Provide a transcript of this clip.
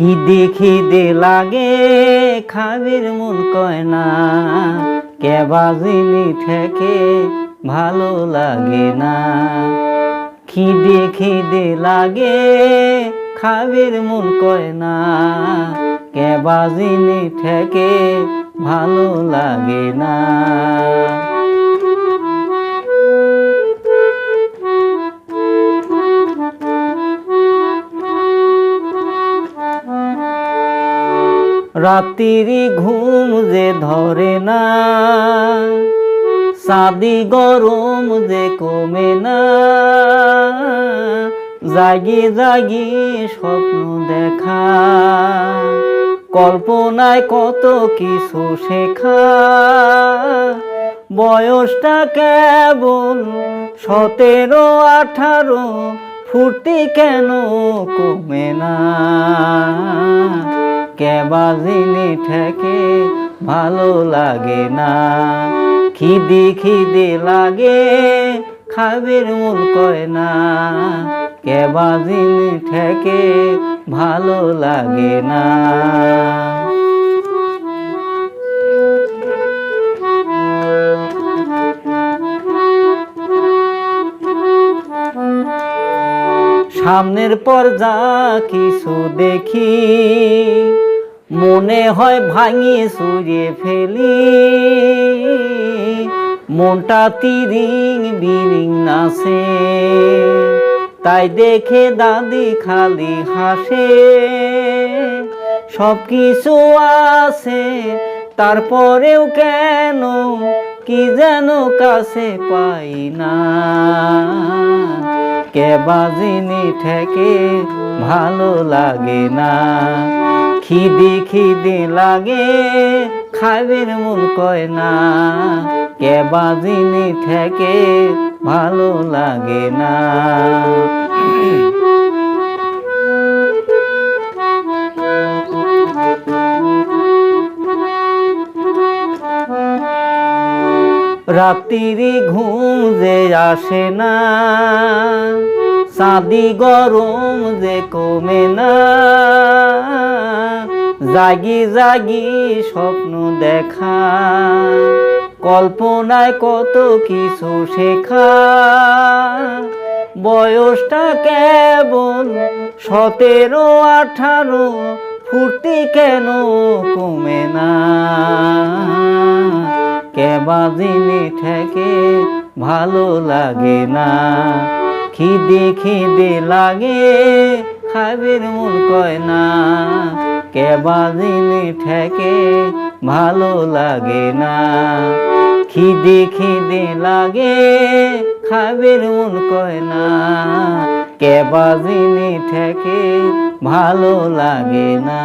খিদে খিদে লাগে খাবির মন কয় না কেবা জিনি থেকে ভালো লাগে না খিদে খিদে লাগে খাবির মন কয় না কেবা জিনি থেকে ভালো লাগে না রাত্রির ঘুম যে ধরে না, সাদি গরম যে কমে না, জাগি জাগি স্বপ্ন দেখা, কল্পনায় কত কিছু শেখা, বয়সটা কেবল সতেরো আঠারো, ফুর্তি কেন কমে না? কেবা জিনি ঠেকে, ভালো লাগে না। খিদি খিদি লাগে, খাবির মন কয় না। কেবা জিনি ঠেকে, ভালো লাগে না। সামনের পর যা কিছু দেখি মনে হয় ভাঙিয়ে সুরিয়ে ফেলি। মনটা তিরিং বিরিং নাচে। তাই দেখে দাদি খালি হাসে। সব কিছু আছে, তারপরেও কেন কি যেন কাছে পাই না। কেবা জিনি ঠেকে ভালো লাগে না। খিদি খিদি লাগে। খাবির মন কয় না। কেবা জিনি ঠেকে, ভালো লাগে না। রাত্রি ঘুম যে আসে না, সাদি গরম যে কমে না। জাগি জাগি স্বপ্ন দেখা। কল্পনায় কত কিছু শেখা। বয়সটা কেবল সতেরো, আঠারো, ফুর্তি কেন কমে না? কেবা জিনি ঠেকে ভালো লাগে না। খিদে খিদে লাগে খাবির মূল কয় না কে বাজিনে ঠেকে ভালো লাগে না। খিদে খিদে লাগে খাবির মন কয় না কে বাজিনে ঠেকে ভালো লাগে না।